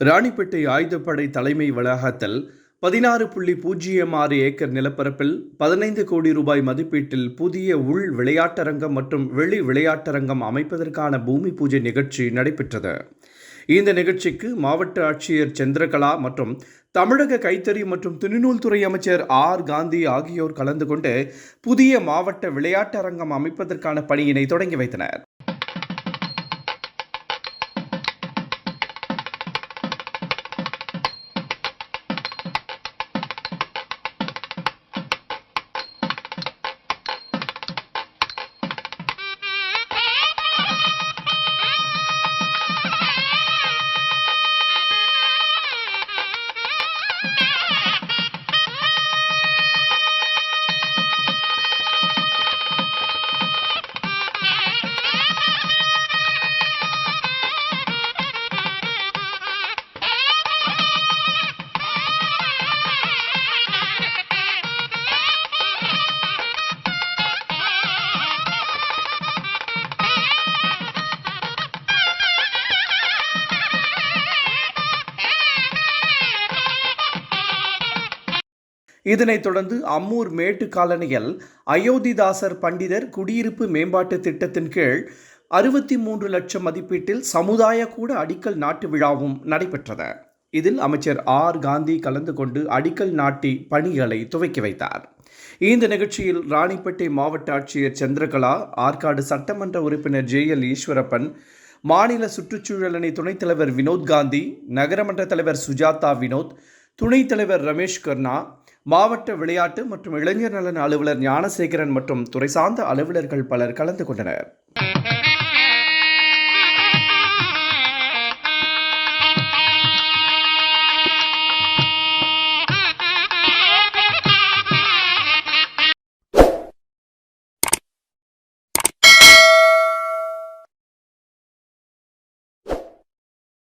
ராணிப்பேட்டை ஆயுதப்படை தலைமை வளாகத்தில் பதினாறு புள்ளி பூஜ்ஜியம் ஆறு ஏக்கர் நிலப்பரப்பில் பதினைந்து கோடி ரூபாய் மதிப்பீட்டில் புதிய உள் விளையாட்டரங்கம் மற்றும் வெளி விளையாட்டரங்கம் அமைப்பதற்கான பூமி பூஜை நிகழ்ச்சி நடைபெற்றது. இந்த நிகழ்ச்சிக்கு மாவட்ட ஆட்சியர் சந்திரகலா மற்றும் தமிழக கைத்தறி மற்றும் துணிநூல்துறை அமைச்சர் ஆர். காந்தி ஆகியோர் கலந்து கொண்டு புதிய மாவட்ட விளையாட்டரங்கம் அமைப்பதற்கான பணியினை தொடங்கி வைத்தனர். இதனைத் தொடர்ந்து அம்மூர் மேட்டு காலனியில் அயோத்திதாசர் பண்டிதர் குடியிருப்பு மேம்பாட்டு திட்டத்தின் கீழ் அறுபத்தி மூன்று லட்சம் மதிப்பீட்டில் சமுதாய கூட அடிக்கல் நாட்டு விழாவும் நடைபெற்றது. இதில் அமைச்சர் ஆர். காந்தி கலந்து கொண்டு அடிக்கல் நாட்டி பணிகளை துவக்கி வைத்தார். இந்த நிகழ்ச்சியில் ராணிப்பேட்டை மாவட்ட ஆட்சியர் சந்திரகலா ஆற்காடு சட்டமன்ற உறுப்பினர் ஜே எல் ஈஸ்வரப்பன் மாநில சுற்றுச்சூழல் அணி துணைத் தலைவர் வினோத் காந்தி நகரமன்ற தலைவர் சுஜாதா வினோத் துணைத் தலைவர் ரமேஷ் கர்ணா மாவட்ட விளையாட்டு மற்றும் இளைஞர் நலன் அலுவலர் ஞானசேகரன் மற்றும் துறை சார்ந்த அலுவலர்கள் பலர் கலந்து கொண்டனர்.